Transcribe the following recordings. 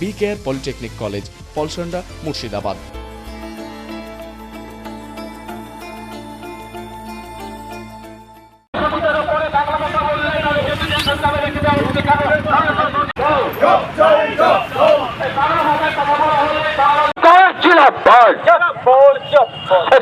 B polytechnic college Palsanda Murshidabad.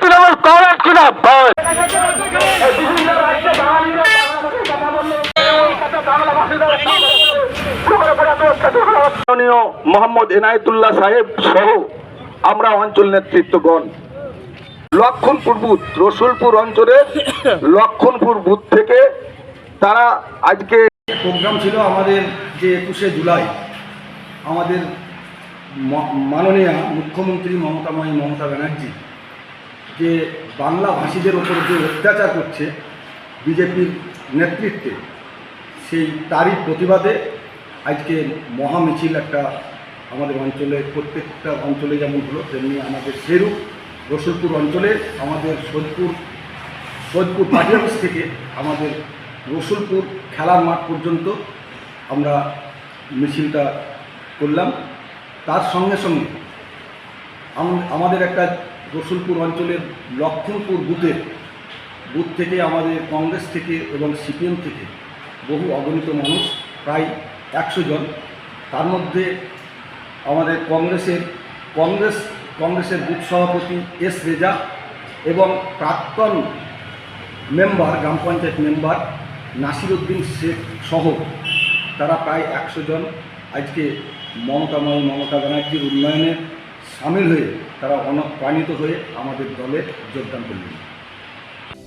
Trinamool করেন জিন্দাবাদ মাননীয় মোহাম্মদ এনায়েতুল্লাহ সাহেব সহ আমরা অঞ্চল নেতৃত্বগণ। লক্ষণপুর বুথ, রসুলপুর অঞ্চলের লক্ষণপুর বুথ থেকে তারা আজকে প্রোগ্রাম ছিল আমাদের যে একুশে জুলাই। আমাদের মাননীয় মুখ্যমন্ত্রী মমতাময়ী মমতা ব্যানার্জি যে বাংলা ভাষীদের ওপর যে অত্যাচার করছে বিজেপির নেতৃত্বে, সেই তারই প্রতিবাদে আজকে মহা মিছিল একটা আমাদের অঞ্চলে, প্রত্যেকটা অঞ্চলে যেমন হলো, তেমনি আমাদের সেরূপ রসুলপুর অঞ্চলে, আমাদের সোদপুর সোদপুর অফিস থেকে আমাদের রসুলপুর খেলার মাঠ পর্যন্ত আমরা মিছিলটা করলাম। তার সঙ্গে সঙ্গে আমাদের একটা রসুলপুর অঞ্চলের লক্ষণপুর বুথের বুথ থেকে আমাদের কংগ্রেস থেকে এবং সিপিএম থেকে বহু অগণিত মানুষ প্রায় একশো জন। তার মধ্যে আমাদের কংগ্রেসের, কংগ্রেস, কংগ্রেসের বুথ সভাপতি এস রেজা এবং প্রাক্তন মেম্বার, গ্রাম পঞ্চায়েত মেম্বার নাসিরুদ্দিন শেখ সহ তারা প্রায় একশো জন। আজকে মমতাময় মমতা ব্যানার্জির উন্নয়নে সামিল হয়ে তারা অনুপ্রাণিত হয়ে আমাদের দলে যোগদান করলেন।